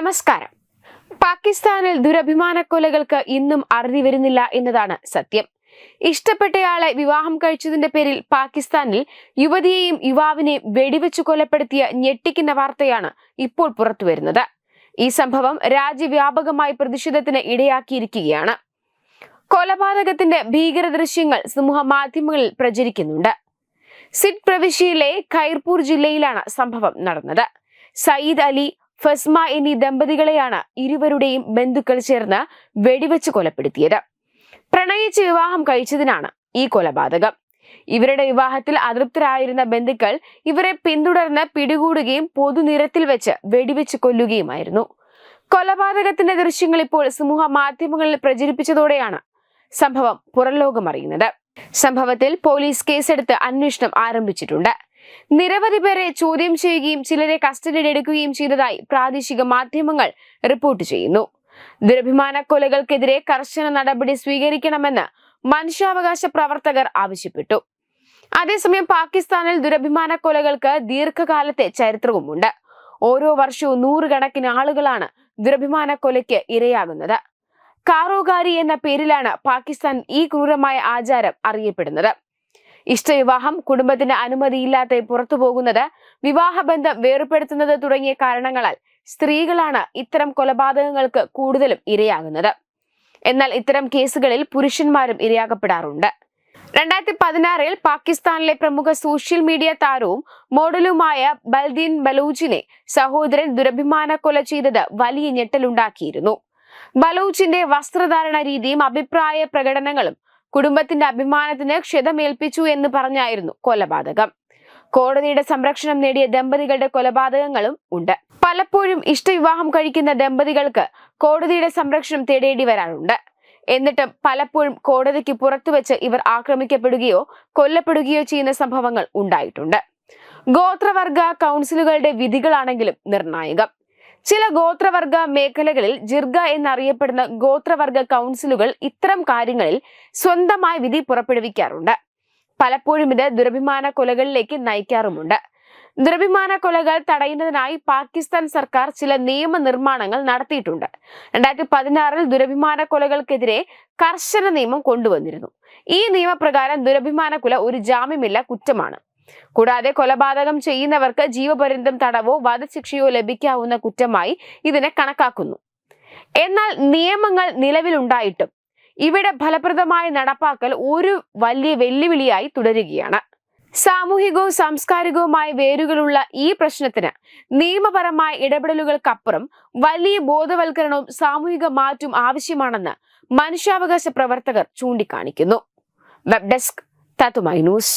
നമസ്കാരം. പാകിസ്ഥാനിൽ ദുരഭിമാന കൊലകൾക്ക് ഇന്നും അറുതി വരുന്നില്ല എന്നതാണ് സത്യം. ഇഷ്ടപ്പെട്ടയാളെ വിവാഹം കഴിച്ചതിന്റെ പേരിൽ പാകിസ്ഥാനിൽ യുവതിയെയും യുവാവിനെയും വെടിവെച്ചു കൊലപ്പെടുത്തിയ ഞെട്ടിക്കുന്ന വാർത്തയാണ് ഇപ്പോൾ പുറത്തുവരുന്നത് ഈ സംഭവം രാജ്യവ്യാപകമായി പ്രതിഷേധത്തിന് ഇടയാക്കിയിരിക്കുകയാണ്. കൊലപാതകത്തിന്റെ ഭീകര ദൃശ്യങ്ങൾ സമൂഹ മാധ്യമങ്ങളിൽ പ്രചരിക്കുന്നുണ്ട്. സിഡ് പ്രവിശ്യയിലെ ഖൈർപൂർ ജില്ലയിലാണ് സംഭവം നടന്നത്. സയ്യിദ് അലി ഫസ്മ എന്നീ ദമ്പതികളെയാണ് ഇരുവരുടെയും ബന്ധുക്കൾ ചേർന്ന് വെടിവെച്ച് കൊലപ്പെടുത്തിയത്. പ്രണയിച്ച് വിവാഹം കഴിച്ചതിനാണ് ഈ കൊലപാതകം. ഇവരുടെ വിവാഹത്തിൽ അതൃപ്തരായിരുന്ന ബന്ധുക്കൾ ഇവരെ പിന്തുടർന്ന് പിടികൂടുകയും പൊതുനിരത്തിൽ വെച്ച് വെടിവെച്ച് കൊല്ലുകയുമായിരുന്നു. കൊലപാതകത്തിന്റെ ദൃശ്യങ്ങൾ ഇപ്പോൾ സമൂഹ മാധ്യമങ്ങളിൽ പ്രചരിപ്പിച്ചതോടെയാണ് സംഭവം പുറംലോകം അറിയുന്നത്. സംഭവത്തിൽ പോലീസ് കേസെടുത്ത് അന്വേഷണം ആരംഭിച്ചിട്ടുണ്ട്. നിരവധി പേരെ ചോദ്യം ചെയ്യുകയും ചിലരെ കസ്റ്റഡിയിൽ എടുക്കുകയും ചെയ്തതായി പ്രാദേശിക മാധ്യമങ്ങൾ റിപ്പോർട്ട് ചെയ്യുന്നു. ദുരഭിമാന കൊലകൾക്കെതിരെ കർശന നടപടി സ്വീകരിക്കണമെന്ന് മനുഷ്യാവകാശ പ്രവർത്തകർ ആവശ്യപ്പെട്ടു. അതേസമയം പാകിസ്ഥാനിൽ ദുരഭിമാന കൊലകൾക്ക് ദീർഘകാലത്തെ ചരിത്രവുമുണ്ട്. ഓരോ വർഷവും നൂറുകണക്കിന് ആളുകളാണ് ദുരഭിമാന കൊലയ്ക്ക് ഇരയാകുന്നത്. കാറോഗാരി എന്ന പേരിലാണ് പാകിസ്ഥാൻ ഈ ക്രൂരമായ ആചാരം അറിയപ്പെടുന്നത്. ഇഷ്ടവിവാഹം കുടുംബത്തിന്റെ അനുമതിയില്ലാതെ പുറത്തു പോകുന്നത് വിവാഹബന്ധം വേർപെടുത്തുന്നത് തുടങ്ങിയ കാരണങ്ങളാൽ സ്ത്രീകളാണ് ഇത്തരം കൊലപാതകങ്ങൾക്ക് കൂടുതലും ഇരയാകുന്നത്. എന്നാൽ ഇത്തരം കേസുകളിൽ പുരുഷന്മാരും ഇരയാകപ്പെടാറുണ്ട് രണ്ടായിരത്തി പതിനാറിൽ പാകിസ്ഥാനിലെ പ്രമുഖ സോഷ്യൽ മീഡിയ താരവും മോഡലുമായ ബൽദീൻ ബലൂജിനെ സഹോദരൻ ദുരഭിമാന കൊല ചെയ്തത് വലിയ ഞെട്ടലുണ്ടാക്കിയിരുന്നു. ബലൂച്ചിന്റെ വസ്ത്രധാരണ രീതിയും അഭിപ്രായ പ്രകടനങ്ങളും കുടുംബത്തിന്റെ അഭിമാനത്തിന് ക്ഷതമേൽപ്പിച്ചു എന്ന് പറഞ്ഞായിരുന്നു കൊലപാതകം. കോടതിയുടെ സംരക്ഷണം നേടിയ ദമ്പതികളുടെ കൊലപാതകങ്ങളും ഉണ്ട്. പലപ്പോഴും ഇഷ്ടവിവാഹം കഴിക്കുന്ന ദമ്പതികൾക്ക് കോടതിയുടെ സംരക്ഷണം തേടേണ്ടി വരാറുണ്ട്. എന്നിട്ടും പലപ്പോഴും കോടതിക്ക് പുറത്തുവച്ച് ഇവർ ആക്രമിക്കപ്പെടുകയോ കൊല്ലപ്പെടുകയോ ചെയ്യുന്ന സംഭവങ്ങൾ ഉണ്ടായിട്ടുണ്ട്. ഗോത്രവർഗ കൗൺസിലുകളുടെ വിധികളാണെങ്കിലും നിർണായകം. ചില ഗോത്രവർഗ മേഖലകളിൽ ജിർഗ എന്നറിയപ്പെടുന്ന ഗോത്രവർഗ കൗൺസിലുകൾ ഇത്തരം കാര്യങ്ങളിൽ സ്വന്തമായ വിധി പുറപ്പെടുവിക്കാറുണ്ട്. പലപ്പോഴും ഇത് ദുരഭിമാന കൊലകളിലേക്ക് നയിക്കാറുമുണ്ട്. ദുരഭിമാന കൊലകൾ തടയുന്നതിനായി പാകിസ്ഥാൻ സർക്കാർ ചില നിയമനിർമ്മാണങ്ങൾ നടത്തിയിട്ടുണ്ട്. രണ്ടായിരത്തി പതിനാറിൽ ദുരഭിമാന കൊലകൾക്കെതിരെ കർശന നിയമം കൊണ്ടുവന്നിരുന്നു. ഈ നിയമപ്രകാരം ദുരഭിമാന കൊല ഒരു ജാമ്യമില്ല കുറ്റമാണ്. കൂടാതെ കൊലപാതകം ചെയ്യുന്നവർക്ക് ജീവപര്യന്തം തടവോ വധശിക്ഷയോ ലഭിക്കാവുന്ന കുറ്റമായി ഇതിനെ കണക്കാക്കുന്നു. എന്നാൽ നിയമങ്ങൾ നിലവിലുണ്ടായിട്ടും ഇവിടെ ഫലപ്രദമായ നടപ്പാക്കൽ ഒരു വലിയ വെല്ലുവിളിയായി തുടരുകയാണ്. സാമൂഹികവും സാംസ്കാരികവുമായ വേരുകളുള്ള ഈ പ്രശ്നത്തിന് നിയമപരമായ ഇടപെടലുകൾക്കപ്പുറം വലിയ ബോധവൽക്കരണവും സാമൂഹിക മാറ്റവും ആവശ്യമാണെന്ന് മനുഷ്യാവകാശ പ്രവർത്തകർ ചൂണ്ടിക്കാണിക്കുന്നു. വെബ് ഡെസ്ക് തത്തുമൈ ന്യൂസ്.